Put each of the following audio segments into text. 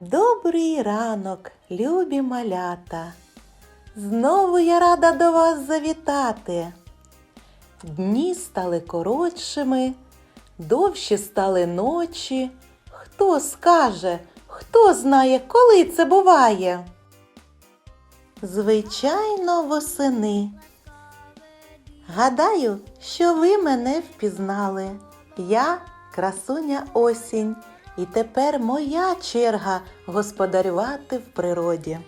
Добрий ранок, любі малята. Знову я рада до вас завітати. Дні стали коротшими, довші стали ночі. Хто скаже, хто знає, коли це буває? Звичайно, восени. Гадаю, що ви мене впізнали. Я красуня осінь, і тепер моя черга господарювати в природі.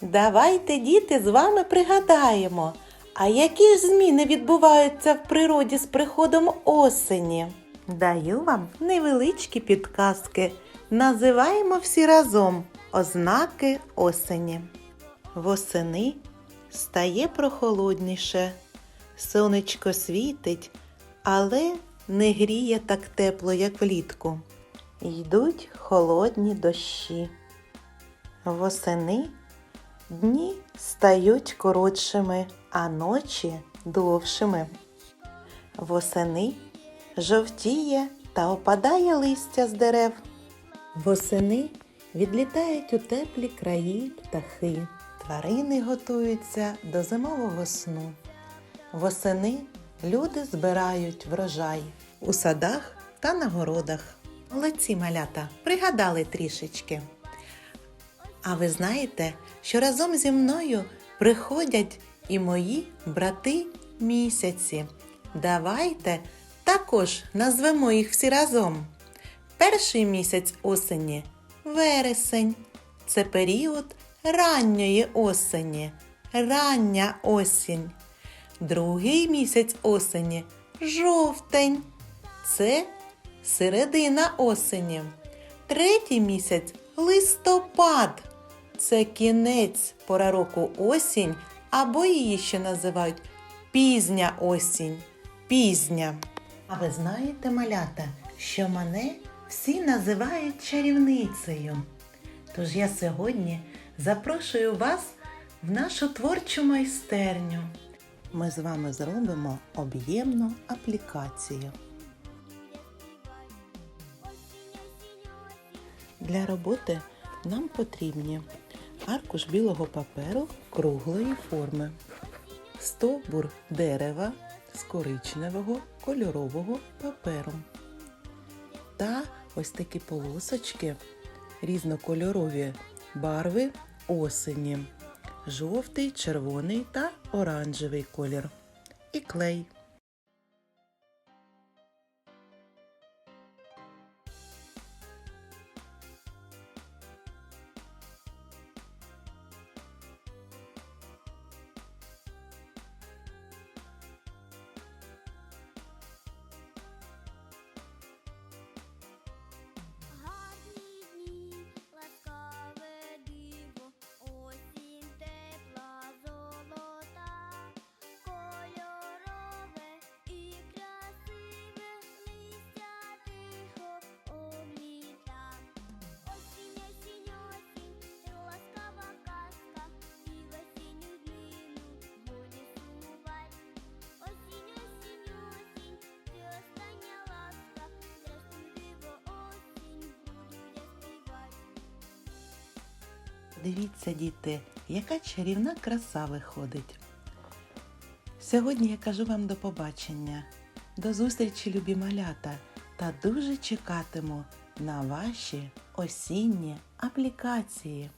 Давайте, діти, з вами пригадаємо, а які ж зміни відбуваються в природі з приходом осені? Даю вам невеличкі підказки. Називаємо всі разом ознаки осені. Восени стає прохолодніше, сонечко світить, але не гріє так тепло, як влітку. Йдуть холодні дощі. Восени дні стають коротшими, а ночі довшими. Восени жовтіє та опадає листя з дерев. Восени відлітають у теплі краї птахи. Тварини готуються до зимового сну. Восени люди збирають врожай у садах та на городах. Молодці малята, пригадали трішечки. А ви знаєте, що разом зі мною приходять і мої брати місяці. Давайте також назвемо їх всі разом. Перший місяць осені вересень. Це період ранньої осені, рання осінь. Другий місяць осені жовтень. Це середина осені. Третій місяць листопад. Це кінець пора року осінь, або її ще називають пізня осінь. Пізня. А ви знаєте, малята, що мене всі називають чарівницею. Тож я сьогодні запрошую вас в нашу творчу майстерню. Ми з вами зробимо об'ємну аплікацію. Для роботи нам потрібні аркуш білого паперу круглої форми, стовбур дерева з коричневого кольорового паперу та ось такі полосочки різнокольорові барви осені, жовтий, червоний та оранжевий колір і клей. Дивіться, діти, яка чарівна краса виходить. Сьогодні я кажу вам до побачення, до зустрічі, любі малята, та дуже чекатиму на ваші осінні аплікації.